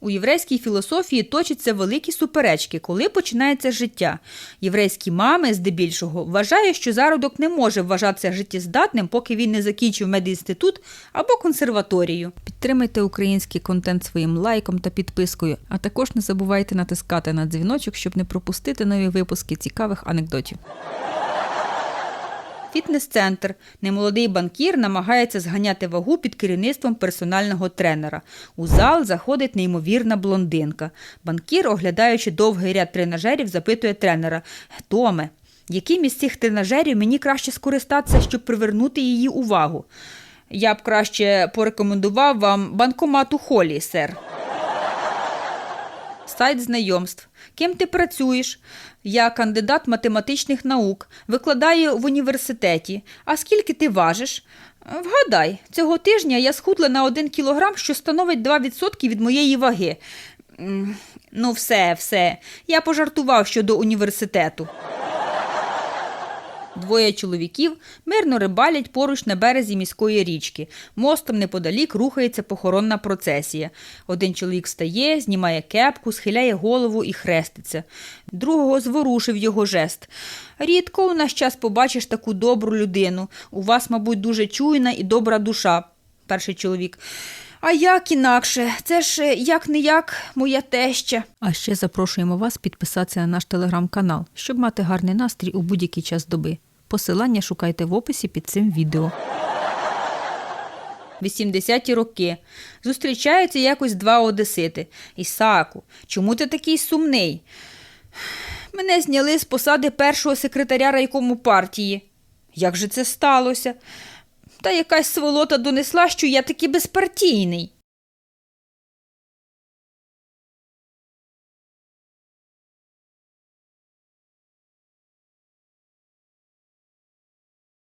У єврейській філософії точаться великі суперечки, коли починається життя. Єврейські мами, здебільшого, вважають, що зародок не може вважатися життєздатним, поки він не закінчив медінститут або консерваторію. Підтримайте український контент своїм лайком та підпискою, а також не забувайте натискати на дзвіночок, щоб не пропустити нові випуски цікавих анекдотів. Фітнес-центр. Немолодий банкір намагається зганяти вагу під керівництвом персонального тренера. У зал заходить неймовірна блондинка. Банкір, оглядаючи довгий ряд тренажерів, запитує тренера: Томе, яким із цих тренажерів мені краще скористатися, щоб привернути її увагу? Я б краще порекомендував вам банкомат у холі, сер. Сайт знайомств. Ким ти працюєш? Я кандидат математичних наук, викладаю в університеті. А скільки ти важиш? Вгадай, цього тижня я схудла на один кілограм, що становить 2% від моєї ваги. Ну, все, все. Я пожартував щодо університету. Двоє чоловіків мирно рибалять поруч на березі міської річки. Мостом неподалік рухається похоронна процесія. Один чоловік встає, знімає кепку, схиляє голову і хреститься. Другого зворушив його жест. Рідко у наш час побачиш таку добру людину. У вас, мабуть, дуже чуйна і добра душа. Перший чоловік. А як інакше? Це ж як не як моя теща. А ще запрошуємо вас підписатися на наш телеграм-канал, щоб мати гарний настрій у будь-який час доби. Посилання шукайте в описі під цим відео. 80-ті роки. Зустрічаються якось два одесити. Ісаку, чому ти такий сумний? Мене зняли з посади першого секретаря райкому партії. Як же це сталося? Та якась сволота донесла, що я таки безпартійний.